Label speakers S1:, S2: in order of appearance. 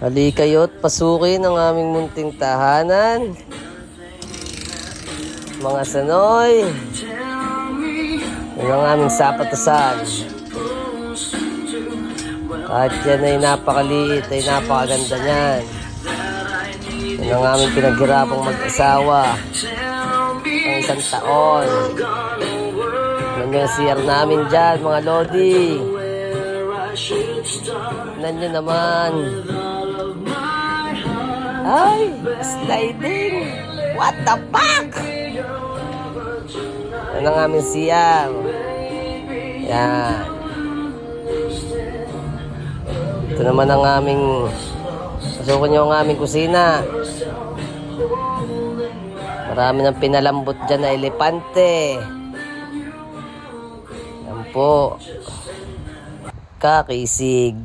S1: Hali kayo't pasukin ang aming munting tahanan. Mga sanoy. Yan ang aming sapatusan. Kahit yan ay napakaliit, ay napakaganda niyan. Yan ang aming pinaghirapang mag-asawa. Ang isang taon. Yan yung namin dyan, mga Lodi. Nyo naman. Ay, sliding. What the fuck? Yan ang aming CR. Yan. Ito naman ang aming Pasukin nyo ang aming kusina. Marami nang pinalambot dyan na elepante. Yan po. Kakisig.